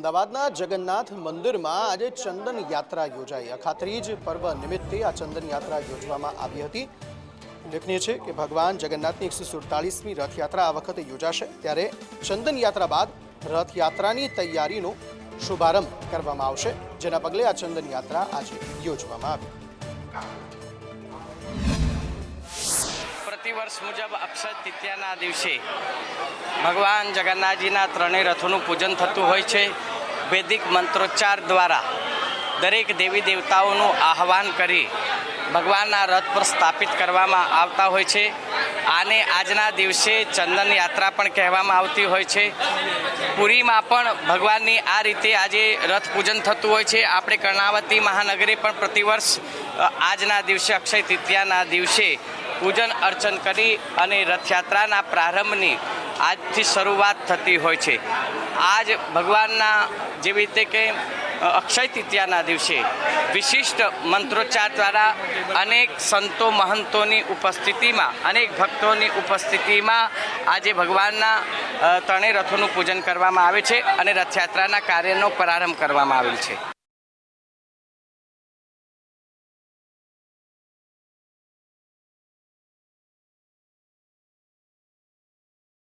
અમદાવાદના જગન્નાથ મંદિરમાં આજે ચંદન યાત્રા યોજાઈ. અખાત્રીજ પર્વ નિમિત્તે આ ચંદન યાત્રા યોજવામાં આવી હતી. ઉલ્લેખનીય છે કે ભગવાન જગન્નાથની એકસો સુડતાલીસમી રથયાત્રા આ વખતે યોજાશે. ત્યારે ચંદન યાત્રા બાદ રથયાત્રાની તૈયારીનો શુભારંભ કરવામાં આવશે. જેના પગલે આ ચંદન યાત્રા આજે યોજવામાં આવી. પ્રતિવર્ષ મુજબ અક્ષર તૃતીયાના દિવસે ભગવાન જગન્નાથજીના ત્રણેય રથોનું પૂજન થતું હોય છે. વૈદિક મંત્રોચ્ચાર દ્વારા દરેક દેવી દેવતાઓનું આહવાન કરી ભગવાનના રથ પર સ્થાપિત કરવામાં આવતા હોય છે. આને આજના દિવસે ચંદન યાત્રા પણ કહેવામાં આવતી હોય છે. પુરીમાં પણ ભગવાનની આ રીતે આજે રથ પૂજન થતું હોય છે. આપણે કર્ણાવતી મહાનગરે પણ પ્રતિવર્ષ આજના દિવસે અક્ષય તૃતીયાના દિવસે પૂજન અર્ચન કરી અને રથયાત્રાના પ્રારંભની આજથી શરૂઆત થતી હોય છે. આજ ભગવાનના જેવી રીતે કે અક્ષય તૃતીયાના દિવસે વિશિષ્ટ મંત્રોચ્ચાર દ્વારા અનેક સંતો મહંતોની ઉપસ્થિતિમાં, અનેક ભક્તોની ઉપસ્થિતિમાં આજે ભગવાનના ત્રણેય રથોનું પૂજન કરવામાં આવે છે અને રથયાત્રાના કાર્યનો પ્રારંભ કરવામાં આવેલ છે.